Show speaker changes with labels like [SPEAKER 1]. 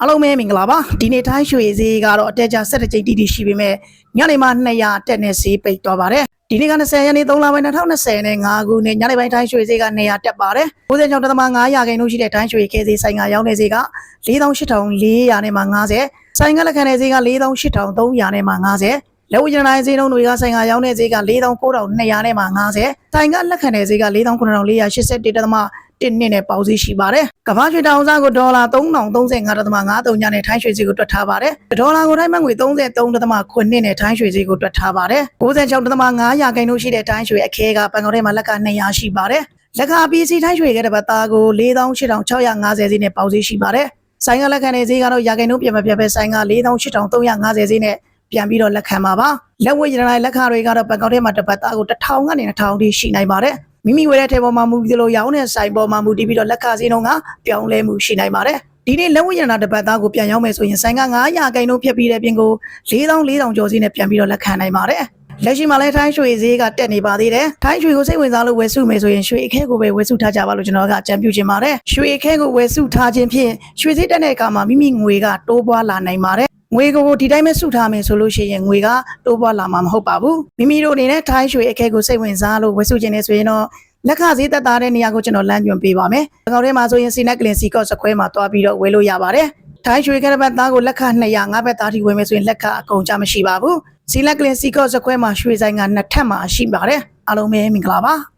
[SPEAKER 1] အားလုံးပဲမင်္ဂလာပါဒီနေ့တိုင်းရွှေဈေးကတော့အတက်ကြ၁၇ကြိမ်တိတိရှိပေမဲ့ညနေမှ200တက်နေဈေးပိတ်သွားပါတယ်ဒီနေ့က20ရက်နေ့3လပိုင်း2020နဲ့5ခုနဲ့ညနေပိုင်းတိုင်းရွှေဈေးက200တက်ပါတယ်96.5ရာခိုင်နှုန်းရှိတဲ့တိုင်းရွှေခဲဈေးဆိုင်ကရောင်းတဲ့ဈေးက48,400နဲ့မှ50ဆိုင်ကလက်ခံတဲ့ဈေးက48,300နဲ့မှ50လက်ဝယ်ရနိုင်ဈေးနှုန်းတွေကဆိုင်ကရောင်းတဲ့ဈေးက4900နဲ့မှ50ဆိုင်ကလက်ခံတဲ့ဈေးက4980.83 1နှစ်နဲ့ပေါင်ဈေးရှိပါတယ်။ကမ္ဘာရွှေတောင်စားကိုဒေါ်လာ3035.53ညနဲ့ထိုင်းရွှေဈေးကိုတွက်ထားပါတယ်။ဒေါ်လာကိုထိုင်းဘတ်ငွေ33.9နှစ်နဲ့ထိုင်းရွှေဈေးကိုတွက်ထားပါတယ်။96.5ရာခိုင်နှုန်းရှိတဲ့ထိုင်းရွှေအခဲကဘန်ကောက်ထဲမှာလက်က200ရှိပါတယ်။လက်က PC ထိုင်းရွှေကတဲ့ဘတ်သားကို48,650ဈေးနဲ့ပေါင်ဈေးရှိပါတယ်။ဆိုင်ကလက်ခံတဲ့ဈေးကတော့ရာခိုင်နှုန်းပြန်မပြတ်ပဲဆိုင်က48,350ဈေးနဲ့ပြန်ပြီးတော့လက်ခံပါပါလက်ဝတ်ရတနာလက်ခံတွေကတော့ဘန်ကောက်ထဲမှာတပတ်သားကို1000ကနေ2000ထိရှိနိုင်ပါတယ် မိမိဝယ်တဲ့ထဲပေါ်မှာမူပြီးလို့ရောင်းတဲ့ဆိုင်ပေါ်မှာမူတည်ပြီးတော့လက်ခါစင်းတော့ကပြောင်းလဲမှုရှိနိုင်ပါတယ်ဒီနေ့လက်ဝဲရတာတစ်ပတ်သားကိုပြန်ရောင်းမယ်ဆိုရင်ဆိုင်က900ကိုင်းလုံးဖြတ်ပြီးတဲ့ပြင်ကို4400ကျော်စီနဲ့ပြန်ပြီးတော့လက်ခံနိုင်ပါတယ်လက်ရှိမှာလည်းထိုင်းရွှေဈေးကတက်နေပါသေးတယ်။ထိုင်းရွှေကိုစိတ်ဝင်စားလို့ဝယ်စုမယ်ဆိုရင်ရွှေအခဲကိုပဲဝယ်စုထားကြပါလို့ကျွန်တော်ကအကြံပြုချင်ပါတယ်။ရွှေအခဲကိုဝယ်စုထားခြင်းဖြင့်ရွှေဈေးတက်တဲ့အခါမှာမိမိငွေကတိုးပွားလာနိုင်ပါတယ်။ ငွေကိုဒီတိုင်းပဲစုထားမယ်ဆိုလို့ရှိရင်ငွေကတိုးပွားလာမှာမဟုတ်ပါဘူး။မိမိတို့အနေနဲ့ထိုင်းရွှေအခဲကိုစိတ်ဝင်စားလို့ဝယ်စုခြင်းနေဆိုရင်တော့လက်ခဈေးတက်တာတဲ့နေရာကိုကျွန်တော်လမ်းညွှန်ပေးပါမယ်။အကောင့်ထဲမှာဆိုရင်စီနက်ကလင်စီကော့စခွဲမှာတွားပြီးတော့ဝယ်လို့ရပါတယ်။ထိုင်းရွှေကရပတ်သားကိုလက်ခ200ငါးဘက်သားထိဝယ်မယ်ဆိုရင်လက်ခအကုန်ကြမရှိပါဘူး။စီလက်ကလင်စီကော့စခွဲမှာရွှေဆိုင်ကနှစ်ထပ်မှာရှိပါတယ်။အားလုံးပဲမင်္ဂလာပါ။